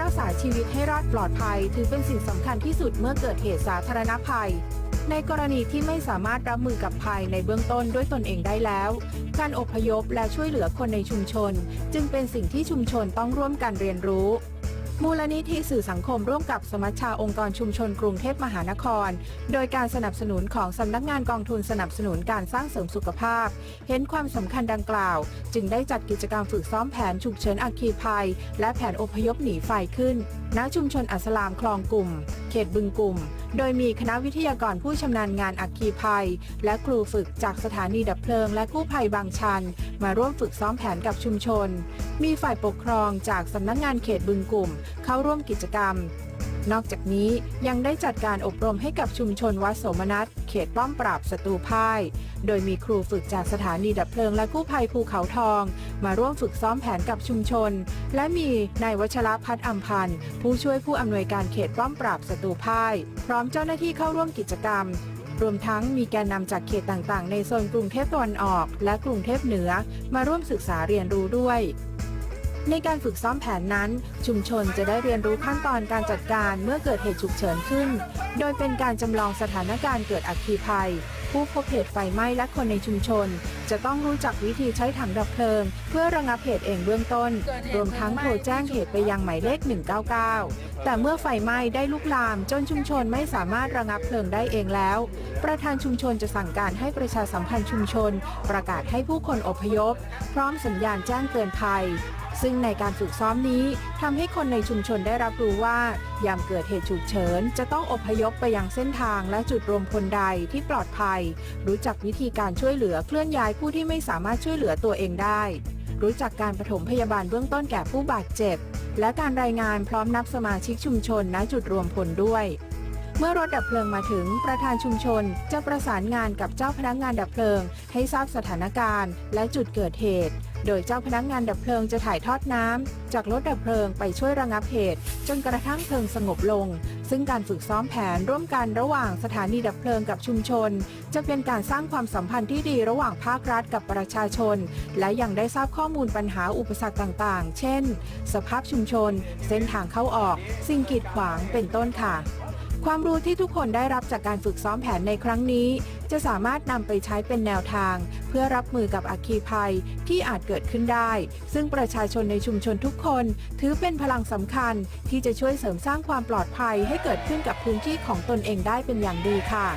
รักษาชีวิตให้รอดปลอดภัย ถือเป็นสิ่งสำคัญที่สุดเมื่อเกิดเหตุสาธารณภัย ในกรณีที่ไม่สามารถรับมือกับภัยในเบื้องต้นด้วยตนเองได้แล้ว การอพยพและช่วยเหลือคนในชุมชน จึงเป็นสิ่งที่ชุมชนต้องร่วมกันเรียนรู้ มูลนิธิสื่อสังคมร่วมกับสมัชชาองค์กรชุมชนกรุงเทพมหานคร โดยการสนับสนุนของสำนักงานกองทุนสนับสนุนการสร้างเสริมสุขภาพ เห็นความสำคัญดังกล่าว จึงได้จัดกิจกรรมฝึกซ้อมแผนฉุกเฉินอัคคีภัย และแผนอพยพหนีไฟขึ้น ณ ชุมชนอัสลามคลองกลุ่ม เขตบึงกลุ่ม โดยมีคณะวิทยากรผู้ชำนาญงานอัคคีภัย และครูฝึกจากสถานีดับเพลิงและกู้ภัยบางชัน มาร่วมฝึกซ้อมแผนกับชุมชน มีฝ่ายปกครองจากสำนักงานเขตบึงกลุ่ม เข้าร่วมกิจกรรม นอกจากนี้ยังได้จัดการอบรมให้กับชุมชนวัดโสมนัสเขตป้อมปราบศัตรูพ่าย โดยมีครูฝึกจากสถานีดับเพลิงและกู้ภัยภูเขาทอง มาร่วมฝึกซ้อมแผนกับชุมชน และมีนายวัชรพัฒน์อัมพันธ์ผู้ช่วยผู้อำนวยการเขตป้อมปราบศัตรูพ่าย พร้อมเจ้าหน้าที่เข้าร่วมกิจกรรมรวมทั้งมีแกนนำจากเขตต่างๆ ในโซนกรุงเทพตะวันออก และกรุงเทพเหนือ มาร่วมศึกษาเรียนรู้ด้วย ในการฝึกซ้อมแผนนั้น ชุมชนจะได้เรียนรู้ขั้นตอนการจัดการเมื่อเกิดเหตุฉุกเฉินขึ้น โดยเป็นการจำลองสถานการณ์เกิดอัคคีภัย ผู้พบเหตุไฟไหม้และคนในชุมชน จะต้องรู้จักวิธีใช้ถังดับเพลิง เพื่อระงับเหตุเองเบื้องต้น รวมทั้งโทรแจ้งเหตุไปยังหมายเลข 199 แต่เมื่อไฟไหม้ได้ลุกลาม จนชุมชนไม่สามารถระงับเพลิงได้เองแล้ว ประธานชุมชนจะสั่งการให้ประชาสัมพันธ์ชุมชน ประกาศให้ผู้คนอพยพ พร้อมสัญญาณแจ้งเตือนภัย ซึ่งในการฝึกซ้อมนี้ทำให้คนในชุมชนได้รับรู้ว่ายามเกิดเหตุฉุกเฉิน จะต้องอพยพไปยังเส้นทางและจุดรวมพลใดที่ปลอดภัย รู้จักวิธีการช่วยเหลือเคลื่อนย้ายผู้ที่ไม่สามารถช่วยเหลือตัวเองได้ รู้จักการปฐมพยาบาลเบื้องต้นแก่ผู้บาดเจ็บ และการรายงานพร้อมนับสมาชิกชุมชนณจุดรวมพลด้วยเมื่อรถดับเพลิงมาถึงประธานชุมชนจะประสานงานกับเจ้าพนักงานดับเพลิง ให้ทราบสถานการณ์ และจุดเกิดเหตุ โดยเจ้าพนักงานดับเพลิงจะถ่ายทอดน้ำจากรถดับเพลิงไปช่วยระงับเหตุ จนกระทั่งเพลิงสงบลง ซึ่งการฝึกซ้อมแผนร่วมกันระหว่างสถานีดับเพลิงกับชุมชน จะเป็นการสร้างความสัมพันธ์ที่ดีระหว่างภาครัฐกับประชาชน และยังได้ทราบข้อมูลปัญหาอุปสรรคต่างๆ เช่น สภาพชุมชน เส้นทางเข้าออก สิ่งกีดขวางเป็นต้นค่ะ ความรู้ที่ทุกคนได้รับจากการฝึกซ้อมแผนในครั้งนี้ จะสามารถนำไปใช้เป็นแนวทาง เพื่อรับมือกับอัคคีภัยที่อาจเกิดขึ้นได้ ซึ่งประชาชนในชุมชนทุกคน ถือเป็นพลังสำคัญที่จะช่วยเสริมสร้างความปลอดภัยให้เกิดขึ้นกับพื้นที่ของตนเองได้เป็นอย่างดีค่ะ